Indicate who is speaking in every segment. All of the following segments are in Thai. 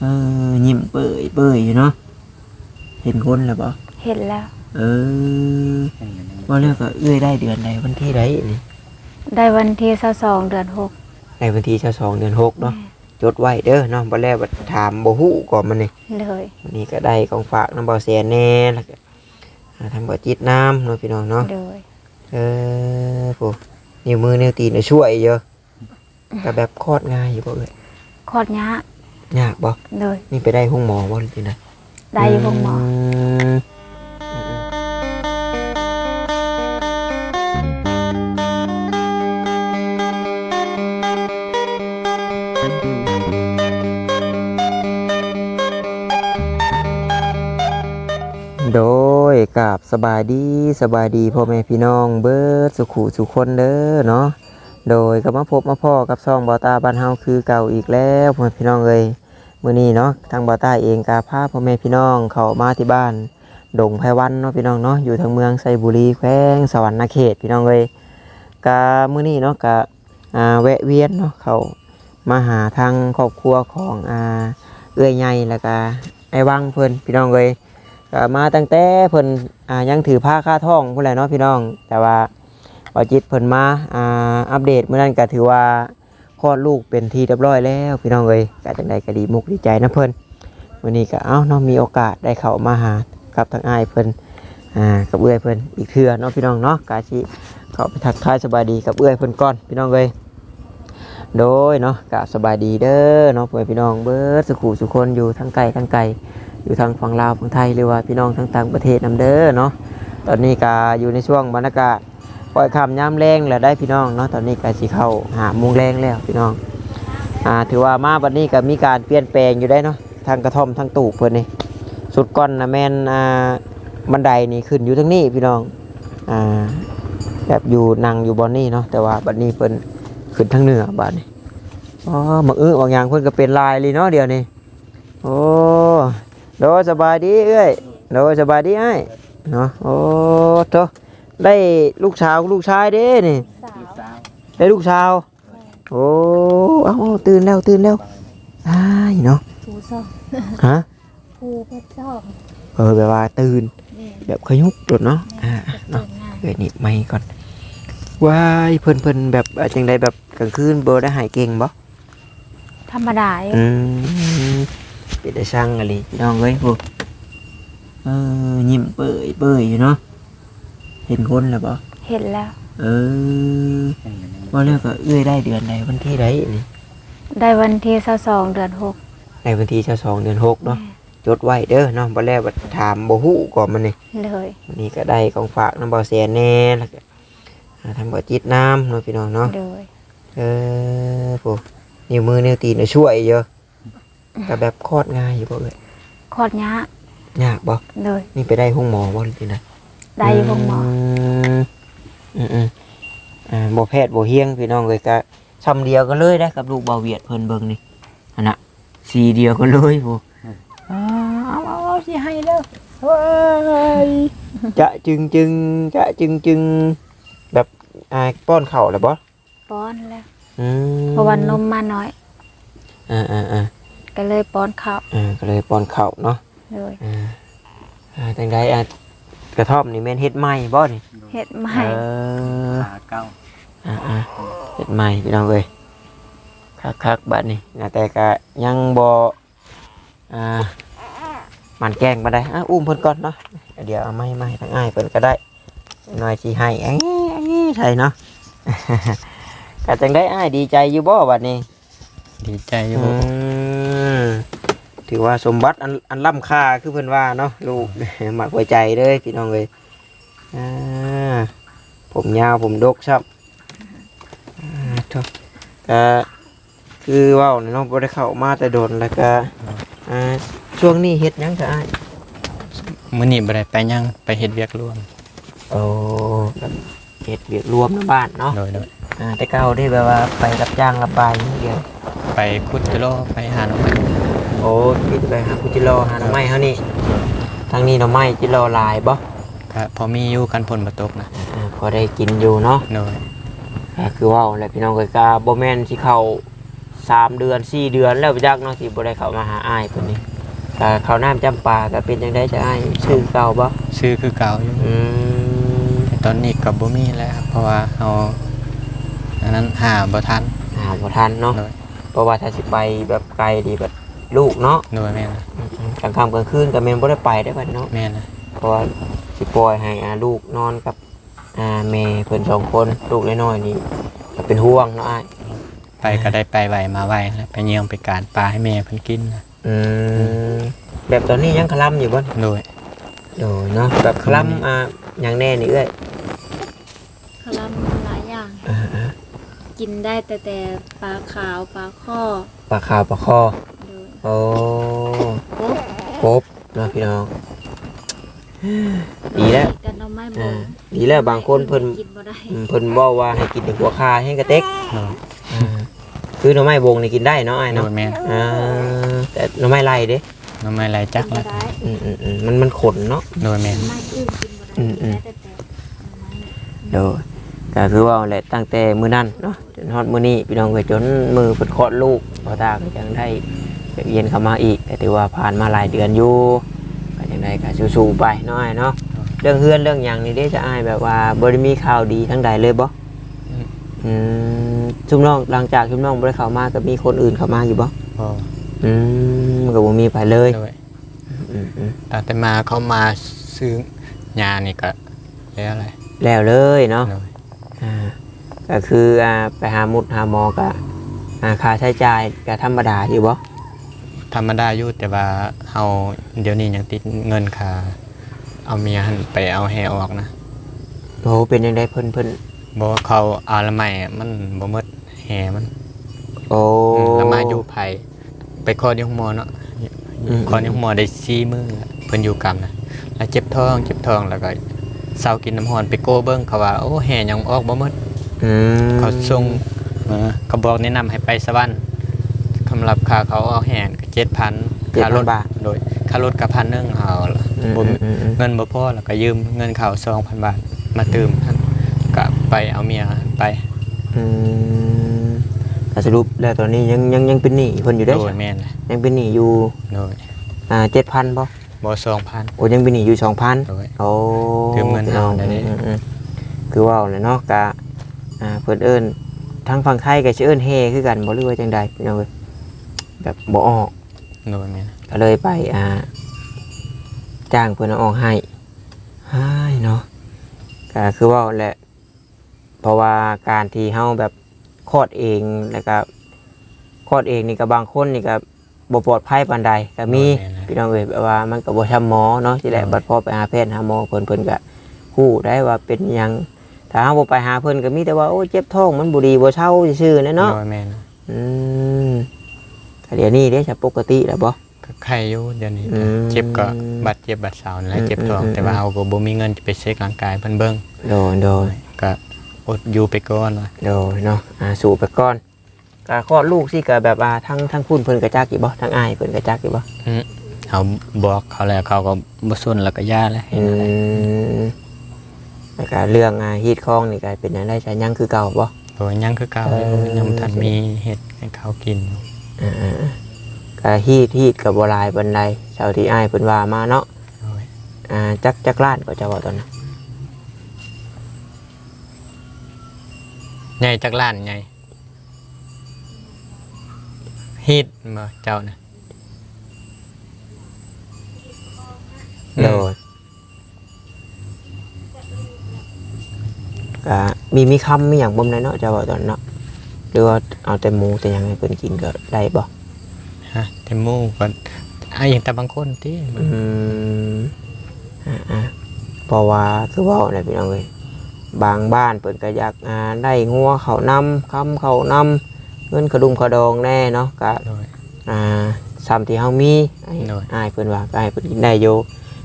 Speaker 1: เออยิ้มเปื่อยเปื่อยอยู่เนาะเห็นคนแล้วบ่
Speaker 2: เห็นแล้ว
Speaker 1: เออว่าแล้วก็เอื้อยได้เดือนใดวันที่ใดนี่
Speaker 2: ได้วันที่22เดือนหก
Speaker 1: ในวันที่เช้า2เดือนหกเนาะจดไว้เด้อเนาะบ่แล้วบัดถามบ่ฮู้ก่อนมันนี่
Speaker 2: เลย
Speaker 1: วันนี้ก็ได้ของฝากน้ำเบาแสนแน่แล้วก็อ่าทำบ่จิตน้ำเนาะพี่น้องเนาะ
Speaker 2: เลย
Speaker 1: เออโหนิ้วมือนิ้วตีนเนี่ยช่วยเยอะแต่แบบคลอดง่ายอยู่บ่เอ้ย
Speaker 2: คลอดยะ
Speaker 1: ยากบ่
Speaker 2: เลย
Speaker 1: นี่ไปได้ห้องหมอบ่หรือที่ไหน
Speaker 2: ได้อยู่พงหมอ
Speaker 1: มโดยกับสบายดีสบายดีพ่อแม่พี่น้องเบิดสุขุสุขคนเด้อเนาะ โดยก็มาพบมาพ่อกับซองบอตาบ้านเฮาคือเก่าอีกแล้วพ่อแม่พี่น้องเอ้ยมื้อนี้เนาะทางบอตาเองกาพาพ่อแม่พี่น้องเข้ามาที่บ้านดงไพวันเนาะพี่น้องเนาะอยู่ทางเมืองไซบุรีแขวงสวรรณเขตพี่น้องเอ้ยกามื้อนี้เนาะกะอ่าแวะเวียนเนาะเขามาหาทางครอบครัวของอ่าเอื้อยใหญ่แล้วก็ไอ้วังเพิ่นพี่น้องเอ้ยก็มาตั้งแต่เพิ่นอ่ายังถือผ้าคาท่องผู้ใดเนาะพี่น้อง แต่ว่า พอจิตเพิ่นมาอ่าอัปเดตเมื่อนั้นก็ถือว่าคลอดลูกเป็นที่เรียบร้อยแล้วพี่น้องเอ้ยก็จังใดก็ดีมุกดีใจนะเพิ่นวันนี้ก็เอ้าเนาะมีโอกาสได้เข้ามาหากับทางอ้ายเพิ่นอ่ากับเอื้อยเพิ่นอีกเทื่อเนาะพี่น้องเนาะกาสิเข้าไปทักทายสบายดีกับเอื้อยเพิ่นก่อนพี่น้องเอ้ยโดยเนาะก็สบายดีเด้อเนาะเพื่อนพี่น้องเบิร์ดสุขุสุคนอยู่ทั้งไกลทั้งไกลอยู่ทางฝั่งลาวฝั่งไทยหรือว่าพี่น้องทั้งต่างประเทศนำเด้อเนาะตอนนี้ก็อยู่ในช่วงบรรยากาศ ปล่อยคำย้ำแรงแล้วได้พี่น้องเนาะตอนนี้ก็สิเข้าหาโมงแรงแล้วพี่น้องอ่าถือว่ามาวันนี้ก็มีการเปลี่ยนแปลงอยู่ได้เนาะทางกระท่อมทางตูกเพิ่นนี่สุดก้อนนะแมนอ่าบันไดนี่ขึ้นอยู่ทางนี้พี่น้องอ่าแบบอยู่นั่งอยู่บอนนี่เนาะแต่ว่าบัดนี้เพิ่นขึ้นทางเหนือบัดนี้อ๋อมาอื้อบางอย่างเพิ่นก็เป็นลายเลยเนาะเดี๋ยวนี้โอ้โดยสบายดีเอ้ยโดยสบายดีไอ้เนาะโอ้โต ได้ลูกสาวลูกชายเด้นี่
Speaker 2: สาว
Speaker 1: ได้ลูกสาว โอ้เอาเอาตื่นแล้วตื่นแล้วอ้ายเนาะ
Speaker 2: ผู้ชอบ
Speaker 1: ฮะ
Speaker 2: ผู้เพชรชอบ
Speaker 1: เออแบบว่าตื่น
Speaker 2: นี่
Speaker 1: แบบขยุกโดดเนาะอ่า
Speaker 2: เนาะ
Speaker 1: เนาะเอ้ยนี่ไม่ก่อนว้ายเพิ่นเพิ่นแบบอ่าจังไดแบบกลางคืนเบอร์ได้หายเก่งบ่
Speaker 2: ธรรมดาอยู่
Speaker 1: อืมเป็นได้ช่างอะไรพี่น้องเอ้ยพวกเออยิ้มเปื่อยเปื่อยอยู่เนาะ เห็นคนแล้วบ่
Speaker 2: เห็นแล้ว
Speaker 1: เออว่าแล้วก็เอื้อยได้เดือนใดวันที่ใดนี่
Speaker 2: ได้วันที่22เดือนหก
Speaker 1: ในวันที่เช้าสองเดือนหกเนาะจดไว้เด้อเนาะบ่แล้วบัดถามบ่ฮู้ก่อนมันนี่
Speaker 2: เลย
Speaker 1: วันนี้ก็ได้ของฝากน้ำบ่อแสนแน่แล้วก็อ่าทำบ่อจิตน้ำเนาะพี่น้องเนาะ
Speaker 2: เลย
Speaker 1: เออโหนิ้วมือนิ้วตีนเนี่ยช่วยเยอะแต่แบบคลอดง่ายอยู่บ่เอ้ย
Speaker 2: คลอดยะ
Speaker 1: ยากบ่
Speaker 2: เลย
Speaker 1: นี่ไปได้ห้องหมอบ่หรือที่ไหน
Speaker 2: ได้อยู่พงหมอ
Speaker 1: มอืมอืมอ่าบ่แพทย์บ่เฮียงพี่น้องเลยก็ซ้ำเดียวกันเลยได้กับลูกเบาเวียดเพิ่นเบิ่งนี่อันน่ะสีเดียวกันเลยผู้อ่าเอาเอาเอาสิให้เด้อเฮ้ยจะจึงจึงจะจึงจึงแบบอ่าป้อนข้าวแล้วบ่
Speaker 2: ป้อนแล้ว
Speaker 1: อืม
Speaker 2: เพราะวันนมมาน้อย
Speaker 1: อ่าอ่าอ่า
Speaker 2: ก็เลยป้อนข้าว
Speaker 1: อ่าก็เลยป้อนข้าวเนาะ
Speaker 2: เลย
Speaker 1: อ่าอ่าจังไดอะ กระท่อมนี่แม่นเฮ็ดใหม่บ่นี่
Speaker 2: เห็ดใหม่
Speaker 1: เออ
Speaker 3: ขาเก้า
Speaker 1: อ่าอ่าเฮ็ดใหม่พี่น้องเอ้ยคักๆบัดนี้นะแต่ก็ยังบ่อ่ามันแกล้งบ่ได้อะอุ้มเพิ่นก่อนเนาะเดี๋ยวเอาไม้มาให้ทางอ้ายเพิ่นก็ได้หน่อยสิให้อันนี้อันนี้ใช่เนาะ ก็จังได้อ้ายดีใจอยู่บ่บัดนี้
Speaker 3: ดีใจอยู่
Speaker 1: อืม ถือว่าสมบัติอันอันล้ำค่าคือเพิ่นว่าเนาะลูกหมักไว้ใจเลยพี่น้องเลยอ่าผมยาวผมดกครับอ่าทุกก็คือเว่าเนาะบ่ได้เข้ามาแต่โดนแล้วก็อ่าช่วงนี้เฮ็ดหยังจะอ้าย
Speaker 3: มื้อนี้บ่ได้ไปหยังไปเฮ็ดเวียกร่วม
Speaker 1: โอ้แบบเฮ็ดเวียกรวมในบ้านเนาะ
Speaker 3: โดยโดย
Speaker 1: อ่าแต่เก่าได้แบบว่าไปรับจ้างรับบายนี่เดียว
Speaker 3: ไปคุดกิโลไปหาหน่อไม้
Speaker 1: โอ้คิดไปหาคุจิโร่หาหน่อไม้เฮานี่ทางนี้หน่อไม้จิโร่หลายบ่
Speaker 3: ก็พอมีอยู่กันผลบ่ตกนะ
Speaker 1: อ่าพอได้กินอยู่เนาะ
Speaker 3: โดย
Speaker 1: ก็คือเว่าแหละพี่น้องเอ้ยกาบ่แม่นสิเข้าสามเดือนสี่เดือนแล้วจักเนาะที่บ่ได้เข้ามาหาอ้ายเพิ่นนี่ก็ข้าวน้ำจำปาก็เป็นจังไดจะอ้ายชื่อเก่าบ่
Speaker 3: ซื้อคือเก่าอยู่
Speaker 1: อืม
Speaker 3: แต่ตอนนี้ก็บ่มีแล้วครับเพราะว่าเอาอันนั้นหาบ่ทัน
Speaker 1: หาบ่ทันเนาะ
Speaker 3: โดย
Speaker 1: เพราะว่าถ้าสิไปแบบไกลดีแบบ ลูกเนาะ
Speaker 3: โดยแม่นะ
Speaker 1: กลางค่ำกลางคืนก็แม่นบ่ได้ไปได้บัดเนาะ
Speaker 3: แม่นะ
Speaker 1: เพราะว่าสิปล่อยให้อาลูกนอนกับอ่าแม่เพิ่นสองคนลูกน้อยๆนี่ก็เป็นห่วงเนาะอ้าย
Speaker 3: ไปก็ได้ไปไหวมาไหวแล้วไปเยี่ยมไปการปลาให้แม่เพิ่นกินนะ
Speaker 1: อืมแบบตอนนี้ยังคลํอยู่บ่
Speaker 3: โดย
Speaker 1: โอ้เนาะแบบคลํอ่าหยังแน่นี่เอ้ย
Speaker 2: คลำหลายอย่าง
Speaker 1: อ่า
Speaker 2: กินได้แต่แต่ปลาขาวปลาข้อ
Speaker 1: ๆปลาขาวปลาคอ
Speaker 2: โดย
Speaker 1: โอ้
Speaker 2: กบ
Speaker 1: กบเนาะพี่น้อง ดีแล้ว
Speaker 2: กันเอาไม้บ
Speaker 1: อ่างดีแล้วบางคนเพิ่น
Speaker 2: กินบ่ได้
Speaker 1: อืมเพิ่นบอกว่าให้กินแต่หัวคาให้กระเต็ก
Speaker 3: โดย
Speaker 1: อ่าคือหน่อไม้บงนี่กินได้เนาะไอ้าย
Speaker 3: โด
Speaker 1: เนาะ
Speaker 3: ยแม่น
Speaker 1: อ่าแต่หน่อไม้ไล่เด้
Speaker 3: น้ำไม่ไหลจัก
Speaker 2: บ่
Speaker 3: แล้ว
Speaker 2: ได้
Speaker 1: อืมอืมอืมมันมันขนเนาะ
Speaker 3: โดยแม่น
Speaker 2: ไม้อื่นกินบ่ได้
Speaker 1: อืมอืม
Speaker 2: แต่แต่ไม้
Speaker 1: เดี๋ยวก็คือว่าแหละตั้งแต่มื้อนั้นเนาะจนฮอดมื้อนี้พี่น้องก็จนมือเพิ่นคลอดลูกพ่อตาก็ยังได้ เย็นเข้ามาอีกแต่ถือว่าผ่านมาหลายเดือนอยู่ก็ยังได้ก็สู้ๆไปเนาะอ้ายเนาะเรื่องเฮือนเรื่องหยังนี่เด้จะอ้ายแบบว่าบ่ได้มีข่าวดีทั้งใดเลยบ่อืมชุมน้องหลังจากชุมน้องบ่ได้เข้ามาก็มีคนอื่นเข้ามาอยู่บ่
Speaker 3: พอ
Speaker 1: อืมก็บ่มีไปเลย
Speaker 3: โดย
Speaker 1: อืมอืม
Speaker 3: ตั้งแต่มาเขามาซื้อยานี่ก็แล้วอะไร
Speaker 1: แล้วเลยเนาะ
Speaker 3: โดย
Speaker 1: อ่าก็คืออ่าไปหาหมุดหาหมอก็อ่าค่าใช้จ่ายก็ธรรมดาอยู่บ่
Speaker 3: ธรรมดาอยู่แต่ว่าเฮาเดี๋ยวนี้ยังติดเงินค่าเอาเมียหั่นไปเอาแฮออกนะ
Speaker 1: โอ้เป็นยังไงเพิ่นเพิ่น
Speaker 3: บอกว่าเขาเอาละไม่มันบ่หมดแฮมัน
Speaker 1: โอ้
Speaker 3: อืมแล้วมาอยู่ไผไปคลอดที่ห้องหมอเนาะ
Speaker 1: อืม
Speaker 3: คลอดที่ห้องหมอได้สี่มื้อแล้วเพิ่นอยู่กรรมนะแล้วเจ็บท้องเจ็บท้องแล้วก็เศร้ากินน้ำร้อนไปโก้เบิ่งเขาว่าโอ้แฮยังออกบ่หมด
Speaker 1: อืม
Speaker 3: เขาส่งเอ่อเขาบอกแนะนำให้ไปสวรรค์สำ หรับค่าเขาเอาแห่ก็เจ็ดพัน
Speaker 1: เจ็ด
Speaker 3: ค่าร
Speaker 1: พั
Speaker 3: ถ
Speaker 1: นบาท
Speaker 3: โดยค่ารถกับพันหนึ่งเอาละ
Speaker 1: อืม
Speaker 3: บ่
Speaker 1: อืมอืมอืม
Speaker 3: เงินบ่พอแล้วก็ยืมเงินเขาสองพันบาทมาเติมท่านก็ไปเอาเมียไป
Speaker 1: อืมก็สรุปแล้วตอนนี้ยังยังยังเป็นหนี้เพิ่นอยู่ได้
Speaker 3: โด
Speaker 1: อ
Speaker 3: ยแม่นเลย
Speaker 1: ยังเป็นหนี้อยู่
Speaker 3: โดย
Speaker 1: อ่า7,000บ่
Speaker 3: บ่สองพัน
Speaker 1: โอ้ยังเป็นหนี้อยู่2,000
Speaker 3: โดย
Speaker 1: โอ้
Speaker 3: ยืมเงิน
Speaker 1: พี่น้อง
Speaker 3: เอาได้เลย
Speaker 1: อืมอืมคือว่าเลยเนาะกะอ่าเพิ่นเอิ้นทางฝั่งไทยก็สิเอิ้นเฮคือกันบ่รู้ว่าจังใดพี่น้องเอ้ย แบบบ่ออก
Speaker 3: โดยแม่น
Speaker 1: ก็เลยไปอ่าจ้างเพื่อนเอาออกให้ให้เนาะก็คือว่าแหละ เพราะว่าการที่เฮาแบบคลอดเองแล้วก็คลอดเองนี่ก็บางคนนี่ก็บ่ปลอดภัยปานใดก็มี
Speaker 3: โดยแม่นเลย
Speaker 1: พี่น้องเอ้ยแบบว่ามันก็บ่ทำหมอเนาะที่แหละ
Speaker 3: โดย
Speaker 1: บัดพอไปหาแพทย์หาหมอเพิ่นเพิ่นก็ฮู้ได้ว่าเป็นหยังถ้าเฮาบ่ไปหาเพิ่นก็มีแต่ว่าโอ้ยเจ็บท้องมันบ่ดีบ่เช่าซื่อๆนะเนาะ
Speaker 3: โดยแม่น
Speaker 1: อืมก็ เดี๋ยวนี้เด้จะปกติแล้วบ่
Speaker 3: ก็ไข้อยู่เดี๋ยวนี้
Speaker 1: อืม
Speaker 3: เจ็บก็บาดเจ็บบาดเสานั่นแหละ
Speaker 1: อืม
Speaker 3: เจ็บท้อง
Speaker 1: อืม
Speaker 3: แต่ว่าเฮาก็บ่มีเงินจะไปเช็คร่างกายเพิ่นเบิ่ง
Speaker 1: โดนโดน
Speaker 3: ก็อดอยู่ไปก่อนว่า
Speaker 1: โดนเนาะอ่าสู่ไปก่อนก็คลอดลูกสิก็แบบอ่าทั้งทั้งคุณเพิ่นกระจักอีกบ่ทั้งอ้ายเพิ่นกระจักอีกบ่
Speaker 3: เขาบอกเขาแล้วเขาก็บ่สนแล้วก็ย่าแล้วเห็น
Speaker 1: อื
Speaker 3: อะไร
Speaker 1: มแล้วก็เรื่องอ่าฮีดคองนี่ก็เป็นจังได๋ใช้ยังคือเก่าบ่
Speaker 3: โดยยังคือเก่า
Speaker 1: เออ
Speaker 3: ยังบ่ทันมีเห็ดให้เขากิน
Speaker 1: อ่าๆก็ฮีดฮีดก็บ่หลายปานใดเท่าที่อ้ายเพิ่นว่ามาเนาะ
Speaker 3: โดย
Speaker 1: อ่าจักจักล้านก็จะว่าตอนนั้น
Speaker 3: ใหญ่จากล้านใหญ่ฮีดมาเจ้านะอืม
Speaker 1: โดนก็มีมีคำมีหยังบ่ได้เนาะจะว่าตอนนั้นเนาะห รือว่าเอาแต่หมูแต่หยังให้เพิ่นกินก็ได้บ่
Speaker 3: ฮะแต่หมูก็ไอ้อย่างแต่บางคนที่
Speaker 1: อืมอ่าๆเพราะว่าคือเว่าเนี่ยพี่น้องเอ้ยบางบ้านเปิดก็อยากอ่าได้งัวเขาวนำคำเขาวนำเงินกระดุมกระดองแน่เนาะก็
Speaker 3: โดย
Speaker 1: อ่าซ้ำที่เฮามีไอ้
Speaker 3: โดย
Speaker 1: อ้ายเพิ่นว่าก็ให้เพิ่นกินได้อยู่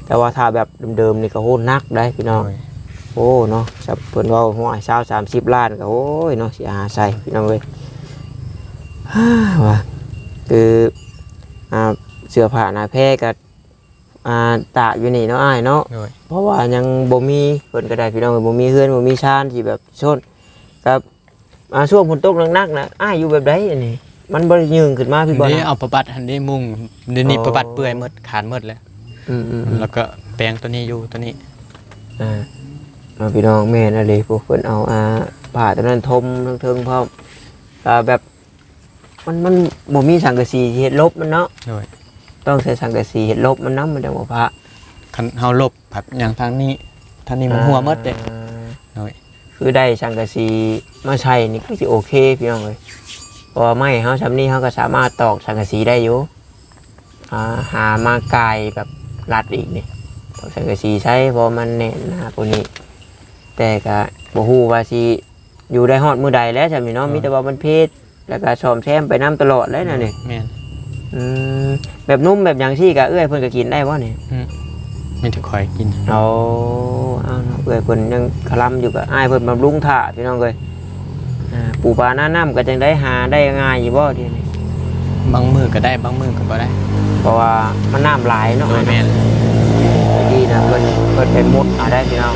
Speaker 1: แต่ว่าถ้าแบบเดิมๆนี่ก็โหนักได้พี่น้อง
Speaker 3: โดย
Speaker 1: โอ้เนาะจับเพิ่นเว่าหัวเช้าสามสิบล้านก็โอ้ยเนาะสิหาใส่พี่น้องเอ้ยฮ่าว่าคืออ่าเสื้อผ้าหน้าแพรก็อ่าตากอยู่นี่เนาะอ้ายเนาะ
Speaker 3: โดย
Speaker 1: เพราะว่ายังบ่มีเพิ่นก็ได้พี่น้องเอ้ยบ่มีเฮือนบ่มีชานที่แบบชนกับอ่าช่วงฝนตกหนักๆนะอ้ายอยู่แบบใดอันนี้ มันบ่ได้ยืงขึ้นมาพี่บ่
Speaker 3: นี่
Speaker 1: นะ
Speaker 3: เอาประบัดหันนี้มุงเดี๋ยวนี้
Speaker 1: โอ้
Speaker 3: ประบัดเปื่อยหมดขาดหมดแล้ว
Speaker 1: อืมอืมอืม
Speaker 3: แล้วก็แปลงตัวนี้อยู่ตัวนี้
Speaker 1: อ่าเอา พี่น้องแม่นอะไรพวกเพิ่นเอาอ่าผ่าตัวนั้นทมทั้งเทิงพร้อมอ่าแบบมันมันบ่มีสังกะสีเฮ็ดลบมันเนาะ
Speaker 3: โดย
Speaker 1: ต้องใช้สังกะสีเฮ็ดลบมันนํมันจังบ่พระ
Speaker 3: คันเฮาลบแบบอย่างทางนี้ทางนี้มันหัวหมดเด้
Speaker 1: อ่า
Speaker 3: โดย
Speaker 1: คือได้สังกะสีมาใช้นี่ก็สิโอเคพี่น้องเอ้ยเพราะว่าไม้เฮาซำนี้เฮาก็สามารถตอกสังกะสีได้อยู่อ่าหามากายแบบรัดอีกนี่ตอกสังกะสีใช้เพราะมันแน่นหนาพวกนี้ แต่ก็บ่ฮู้ว่าสิอยู่ได้ฮอดมื้อใดแล้วจำนี่เนาะมีแต่ว่ามันเพศแล้วก็ซ่อมแซมไปนํตลอดเลยนะนี่
Speaker 3: แม่น
Speaker 1: อืมแบบนุ่มแบบหยังซี่ก็เอื้อยเพิ่นก็กินได้บ่นี่
Speaker 3: มีแต่คอยกิน
Speaker 1: เอาเอาเนาะเอื้อยเพิ่นยังคลำอยู่ก็อ้ายเพิ่นบำรุงท่าพี่น้องเอ้ยอ่าปูปลาหน้าน้ำก็จังได้หาได้ง่ายอยู่บ่เดี๋ยวนี้
Speaker 3: บางมือก็ได้บางมือก็บ่ได้
Speaker 1: เพราะว่ามันน้ำหลายเนาะ
Speaker 3: โดยแม่น
Speaker 1: ดีนะเพิ่นเพิ่นเป็นมุดเอาได้พี่น้อง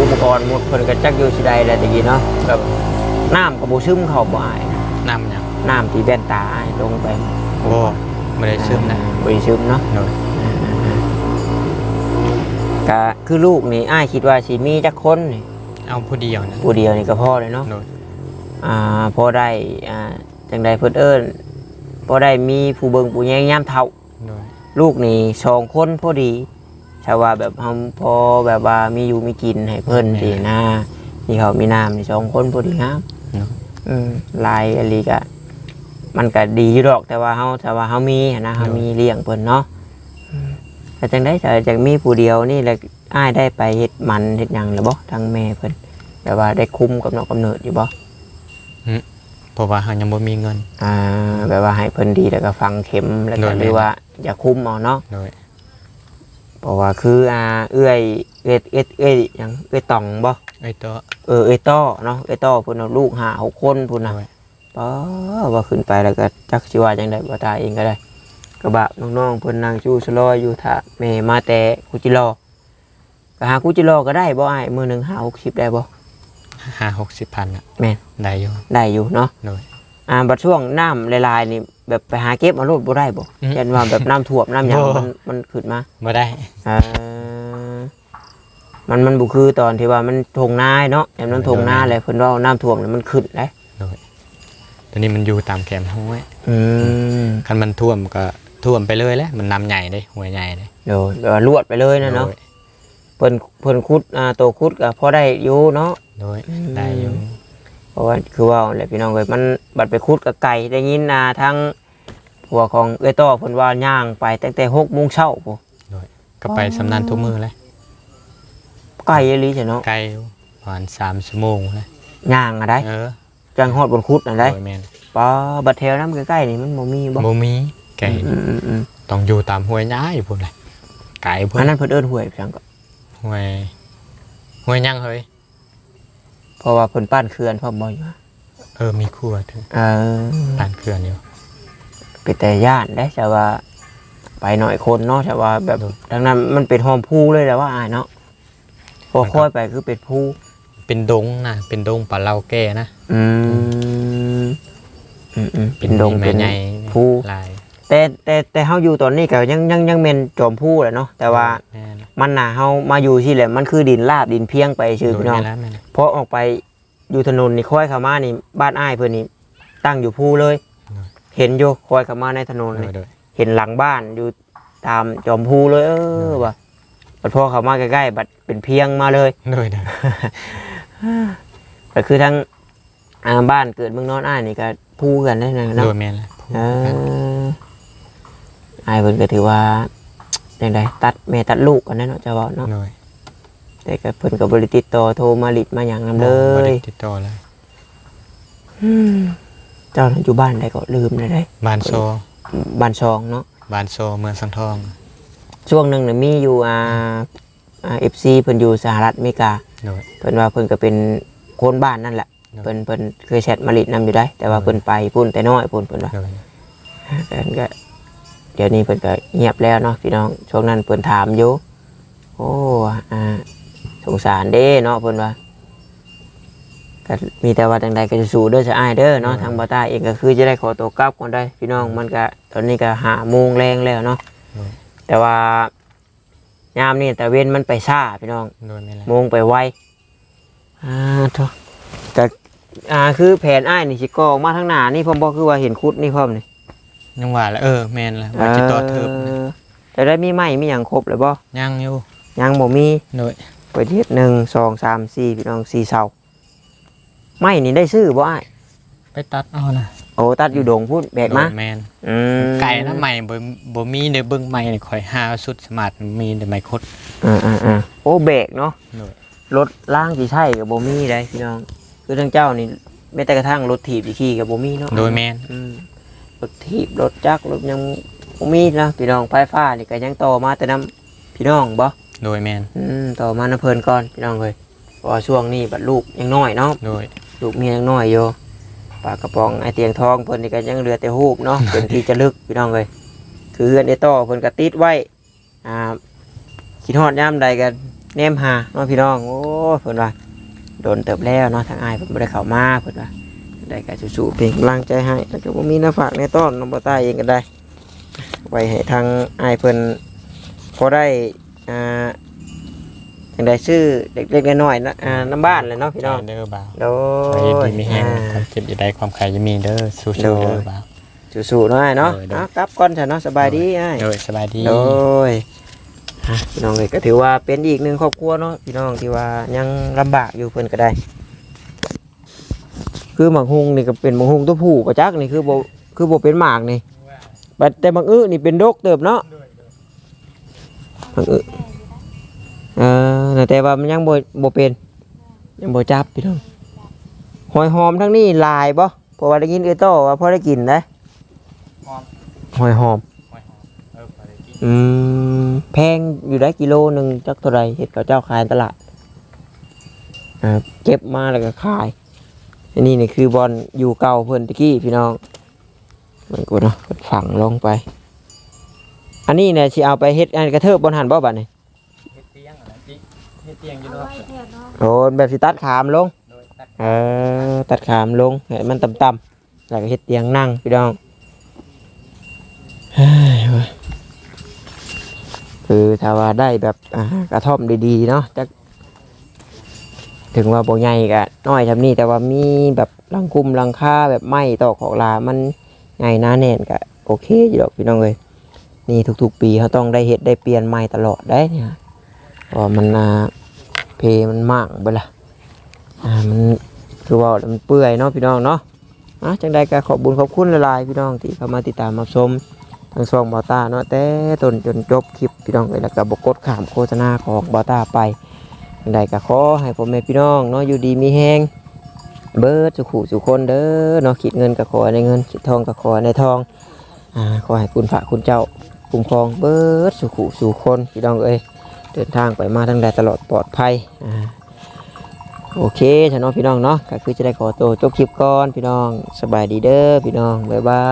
Speaker 1: อุปกรณ์มุดเพิ่นก็จักอยู่สิใดแล้วตะกี้เนาะแบบน้ำก็บ่ซึมเข้าบ่อาย
Speaker 3: น้ำหยัง
Speaker 1: น้ำที่แว่นตาอ้ายลงไป
Speaker 3: โอ้ไม่ได้ซึมนะ
Speaker 1: บริซึมเนาะ
Speaker 3: โดย
Speaker 1: ก็คือลูกนี่อ้ายคิดว่าสิมีจักคนนี่
Speaker 3: เอาผู้เดียวนะ
Speaker 1: ผู้เดียวนี่ก็พอเลยเนาะ
Speaker 3: โดย
Speaker 1: อ่าพอได้อ่าจังใดเพิ่นเอิ้นพอได้มีผู้เบิ่งผู้แยงยามเฒ่า
Speaker 3: โดย
Speaker 1: ลูกนี่สองคนพอดี ชาวว่าแบบเฮาพอแบบว่ามีอยู่มีกินให้เพิ่นดีนะมีเขาวมีน้ำนี่สองคนพอดีงาม
Speaker 3: เนาะ
Speaker 1: อืมลายอะไรก็มันก็ดีอยู่ดอกแต่ว่าเฮาแต่ว่าเฮามีหั้นนะเฮามีเลี้ยงเพิ่นเนาะอืมแต่จังได้แต่จังมีผู้เดียวนี่แหละอ้ายได้ไปเฮ็ดมันเฮ็ดหยังหรือบ่ทางแม่เพิ่นแต่ว่าได้คุมกับน้องกำเนิดอยู่บ่
Speaker 3: เพราะว่าเฮายังบ่มีเงิน
Speaker 1: อ่า แบบว่าให้เพิ่นดีแล้วก็ฟังเข็มแล้วก็
Speaker 3: โดยแม่
Speaker 1: หรือว่าอย่าคุมเอาเนาะ
Speaker 3: โดย
Speaker 1: เพราะว่าคืออ่าเอื้อยเอื้อยเอื้อยเอื้อยหยังเอื้อยตองบ่
Speaker 3: ไอ้ตัว
Speaker 1: เออเอื้อยต้อเนาะเอื้อยต้อเพิ่นเอาลูกห้าหกคนพุ่นน่ะ
Speaker 3: โดย
Speaker 1: ป้าว่าขึ้นไปแล้วก็จักสิว่าจังไดบ่ตายเองก็ได้กระบะน้องๆเพิ่นนั่งจูสลอยอยู่ท่าแม่มาแต่กุจิโลอก็หากุจิโลอก็ได้บ่อ้ายมื้อหนึง5 60ได้บ่
Speaker 3: ห้าหกสิบพันอะ
Speaker 1: แม่น
Speaker 3: ได้อยู่
Speaker 1: ได้อยู่เนาะ
Speaker 3: โดย
Speaker 1: อ่าบัดช่วงน้ำลายๆนี่แบบไปหาเก็บเอาโลดบ่ได้บ่
Speaker 3: อืม
Speaker 1: ยันว่าแบบน้ำท่วมน้ำหยัง
Speaker 3: บ่
Speaker 1: มันมันขึ้นมา
Speaker 3: บ่ได้
Speaker 1: เอ่อมันมันบ่คือตอนที่ว่ามันทงนาเนาะแต่มันทงนาแหละเพิ่นว่าน้ำท่วมแล้วมันขึ้นเลย
Speaker 3: ตัวนี้มันอยู่ตามแคมป์ห้วย
Speaker 1: อืม
Speaker 3: คันมันท่วมก็ท่วมไปเลยแหละมันน้ำใหญ่เลยหัวใหญ่เลย
Speaker 1: โดยแบบว่าลวดไปเลยนะเนาะ
Speaker 3: โดย
Speaker 1: เพิ่นเพิ่นคุดอ่าโตคุดก็พอได้อยู่เนาะ
Speaker 3: โดย
Speaker 1: อืม
Speaker 3: ได้อยู่
Speaker 1: เพราะว่าคือว่าแหละพี่น้องเอ้ยมันบัดไปคุดกับไก่ได้ยินนาทั้งผัวของเอ้ยต้อเพิ่นว่าย่างไปตั้งแต่6โมงเช้าพุ
Speaker 3: ก็ไปสำนันทุกมือเลย
Speaker 1: ไก่อีหลีใช่เนาะ
Speaker 3: ไกลอยู่ประมาณสามชั่วโมงเลย
Speaker 1: ย่างอะได้
Speaker 3: เออ
Speaker 1: จังฮอดบนคุดน่ะได้
Speaker 3: โดยแม่น
Speaker 1: ป้าบัดแถวน้ำใกล้ๆนี่มันบ่มีบ่
Speaker 3: บ่มีไกล
Speaker 1: อืมอืมอืม
Speaker 3: ต้องอยู่ตามห้วยย้ายพุ่นเลยไกลพุ่
Speaker 1: อัน
Speaker 3: น
Speaker 1: นั้นเพิ่นเอิ้นห้วยเพียงก็
Speaker 3: ห้วยห้วยยังเฮ้ย
Speaker 1: เพราะว่าเพิ่นป้านเขื่อนพร้อมบ่อยู่
Speaker 3: เออมีครัวถึง
Speaker 1: เออ
Speaker 3: ปานเขื่อนอยู่
Speaker 1: เป็นแต่ย่านได้แต่ว่า ไปหน่อยคนเนาะแต่ว่าแบบ
Speaker 3: โดย
Speaker 1: ทั้งนั้นมันเป็นหอมพูเลยแต่ว่าอายเนาะพอ
Speaker 3: มันก็
Speaker 1: ค่อยไปคือเป็นพู
Speaker 3: เป็นดงนะเป็นดงปลาเล่าแก่นะ
Speaker 1: อืมอืมอืมเป็นดง
Speaker 3: แม่
Speaker 1: เป็น
Speaker 3: ใหญ่
Speaker 1: ภู
Speaker 3: ลาย
Speaker 1: แต่แต่แต่เฮาอยู่ตอนนี้ก็ยังยังยังเป็นจอมพูแหละเนาะแต่ว่า
Speaker 3: แม่น
Speaker 1: มันน่ะเฮามาอยู่ที่แหละมันคือดินลาบดินเพียงไปชื่อ
Speaker 3: โดย
Speaker 1: พี่น้อง
Speaker 3: แม่แล้วแม่น
Speaker 1: เพราะออกไปอยู่ถนนนี่ค่อยเข้ามานี่บ้านอ้ายเพิ่นนี่ตั้งอยู่ภูเลย เห็นอยู่ค่อยเข้ามาในถนน
Speaker 3: โด
Speaker 1: นี่
Speaker 3: ยโดย
Speaker 1: เห็นหลังบ้านอยู่ตามจอมพูเลย เออว่ะบัดพอเข้ามาใกล้ๆบัดเป็นเพียงมาเลย
Speaker 3: โดยโดย
Speaker 1: ก็คือทั้งอ่าบ้านเกิดเมืองนอนอ้ายนี่ก็พูกันได้นะ
Speaker 3: โด
Speaker 1: เนาะ
Speaker 3: ยแม่นแล้ว
Speaker 1: เออ อ้ายเพิ่นก็ถือว่าจังไดตัดแม่ตัดลูกกันแน่เนาะเจ้าเว้าเนาะ
Speaker 3: โดย
Speaker 1: แต่ก็เพิ่นก็บ่ได้ติดต่อโทรมาลิดมาหยังนํเล
Speaker 3: บ่
Speaker 1: ย
Speaker 3: ได้ติดต่อเลย
Speaker 1: อืมเจ้าน่ะอยู่บ้านได้ก็ลืมได้ได้
Speaker 3: บ้านโซ
Speaker 1: บ้านซองเนาะ
Speaker 3: บ้านโซเมืองสังทอง
Speaker 1: ช่วงหนึงน่ะมีอยู่อ่าอ่า FC เพิ่นอยู่สหรัฐอเมริกา
Speaker 3: โดย
Speaker 1: เพิ่นว่าเพิ่นก็เป็นคนบ้านนั่นแหละ
Speaker 3: ครับ
Speaker 1: เพิ่นเพิ่นเคยแชทมาลิดนำอยู่ได้ แต่ว่าเพิ่นไปพุ่นแต่น้อยพุ่นเพิ่นว่า
Speaker 3: โดย
Speaker 1: เพิ่นก็ เดี๋ยวนี้เพิ่นก็เงียบแล้วเนาะพี่น้องช่วงนั้นเพิ่นถามอยู่โอ้อ่าสงสารเด้เนาะเพิ่นว่าก็มีแต่ว่าจังใดก็จะสู้เด้อจะอายเด้อเนาะทางบอต้าเองก็คือจะได้ขอตัวกลับก่อนได้อพี่น้องมันก็ตอนนี้ก็หาโมงแรงแล้วเนาะแต่ว่ายามนี่แต่เว้นมันไปซ่าพี่น้อง
Speaker 3: โดยไม่ละ
Speaker 1: โมงไปไวอ่าโทแต่อ่าคือแผนอ้ายนี่สิกอออกมาทางหน้านี่ผมบอกคือว่าเห็นคุดนี่พร้อมนี่
Speaker 3: ยังว่าแล้วเออแม่นแล้วว่าจะต่อเทิบนะ
Speaker 1: ออแต่ได้มีไหมมีอย่างครบเลยบ่
Speaker 3: ยังอยู่
Speaker 1: ยังบ่มี
Speaker 3: โดย
Speaker 1: ไปเทียบหนึ่งสองสามสี่พี่น้องสี่เสาไหมนี่ได้ซื้อบ่อ้าย
Speaker 3: ไปตัดเอานะ
Speaker 1: โอ้ตัดอยู่ดงพูดแบกมา
Speaker 3: โดยแม่น
Speaker 1: อืม
Speaker 3: ไก่นะใหม่บ่บ่มีเด้อเบิ่งใหม่นี่ข่อยหาสุดสมาร์ทมีแต่ไมคด
Speaker 1: อ่าอ่าอ่าโอ้แบกเนาะ
Speaker 3: โดย
Speaker 1: รถล่างสิใช่กับบ่มีได้พี่น้อง คือทั้งเจ้านี่ไม่แต่กระทั่งรถถีบสิขี่กับบ่มีเนาะ
Speaker 3: โดยแม่น
Speaker 1: อืม รถถีบรถจักรรถยังบ่มีนะพี่น้องไฟฟ้านี่ก็ยังต่อมาแต่นํพี่น้องบ่
Speaker 3: โดยแม่น
Speaker 1: อืมต่อมาน้ำเพลินก่อนพี่น้องเลยเพราะว่าช่วงนี้บัดลูกยังน้อยเนาะ
Speaker 3: โดย
Speaker 1: ลูกเมียยังน้อยอยู่ปลากระป๋องไอเตียงทองเพิ่นนี่ก็ยังเหลือแต่หูบเนาะ เป็นที่จะลึกพี่น้องเลยคือเฮือนไอต่อเพิ่นก็ติดไว้อ่าคิดฮอดยามใดก็แนมหาเนาะพี่น้องโอ้เพิ่นว่าโดนเติบแล้วเนาะทางอายเพิ่นบ่ได้เข้ามาเพิ่นว่า ได้ก็สู้ๆเป็นกำลังใจให้แล้วก็บ่มีหน้าฝากในต้อนน้องบ่ตายเองก็ได้ ไว้ให้ทางอายเพิ่นพอได้อ่าจังได้ซื้อเด็กๆน้อยๆนะอ่าน้ำบ้านเลยเนาะพี่น้อง
Speaker 3: เด้อบ่าว
Speaker 1: โด
Speaker 3: ขอให้ดีมีแฮง
Speaker 1: อ่า
Speaker 3: ความเจ็บอย่าได้ความใครจะมีเด้อสู้ๆ
Speaker 1: โด
Speaker 3: เด้
Speaker 1: ย
Speaker 3: อบ่าว
Speaker 1: สู้ๆเนาะอ้ายเนาะ
Speaker 3: โดยโดย
Speaker 1: เอากลับก่อนเถอะเนาะสบายดีอ้าย
Speaker 3: โดยสบายดี
Speaker 1: โดยอะพี่น้องเลยก็ถือว่าเป็นอีกหนึ่งครอบครัวเนาะพี่น้องที่ว่ายังลำบากอยู่เพิ่นก็ได้ คือหมักฮุงนี่ก็เป็นหมักฮุงตัวผู้ประจักนี่คือบ่คือบ่เป็นหมากนี่บัดแต่บางอื้อนี่เป็นดกเติบเนาะบางอื้อเออแต่ว่ามันยังบ่บ่เป็นยังบ่จับพี่น้องหอยหอมทั้งนี้หลายบ่เพราะว่าได้ยินเอ้ยโตว่าพอได้กินได้
Speaker 3: หอม
Speaker 1: หอยหอม
Speaker 3: เออพอได้กิน
Speaker 1: อืมแพงอยู่ได้กิโลหนึ่งจักเท่าไรเห็ดกับเจ้าขายตลาดอ่าเก็บมาแล้วก็ขาย อันนี้นี่คือบอลอยู่เก่าเพิ่นตะกี้พี่น้องมันกูเนาะฝังลงไป อันนี้เนี่ยสิเอาไปเฮ็ดอันกระเทิบบนหันบ่บัดนี่
Speaker 3: เฮ็ดเตียงอะไรจิเฮ็ดเตียงอยู่
Speaker 2: เอา
Speaker 3: เนาะ
Speaker 2: ไว้เดี๋ยวเนาะ
Speaker 1: โอ้แบบสิตัดขามลง
Speaker 3: โดยตัด
Speaker 1: เออตัดขามลงให้มันต่ำๆแล้วก็เฮ็ดเตียงนั่งพี่น้องเฮ้ยเว้ยคือถ้าว่าได้แบบอ่ากระท่อมดีๆเนาะจะถึงว่าบ่ใหญ่ก็ น้อยทำนี่แต่ว่ามีแบบหลังคุมหลังค่าแบบไม้ตอกของลามันใหญ่าแน่นก็โอเคอยู่ดอกพี่น้องเลยนี่ทุกๆปีเขาต้องได้เฮ็ดได้เปลี่ยนไม้ตลอดได้เนี่ยเพราะว่ามันอ่าเพมันมากไปละอ่ามันคือว่ามันเปื่อยเนาะพี่น้องเนาะอะจังใดก็ขอบบุญขอบคุณหลายพี่น้องที่เข้ามาติดตามรับชมทางช่องบอต้าเนาะแต่ต้นจนจบคลิปพี่น้องเลยแล้วก็บกดขามโฆษณาของบอต้าไป ใดก็ขอให้พ่อแม่พี่น้องเนาะอยู่ดีมีแฮงเบิดสุขุสุคนเด้อเนาะคิดเงินก็ขอในเงินคิดทองก็ขอในทองอ่าขอให้คุณพระคุณเจ้าคุ้มครองเบิดสุขุสุคนพี่น้องเอ้ยเดินทางไปมาทางใดตลอดปลอดภัยอ่าโอเคฉันน้องพี่น้องเนาะก็คือจะได้ขอตัวจบคลิปก่อนพี่น้องสบายดีเด้อพี่น้องบ๊ายบา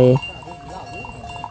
Speaker 1: ย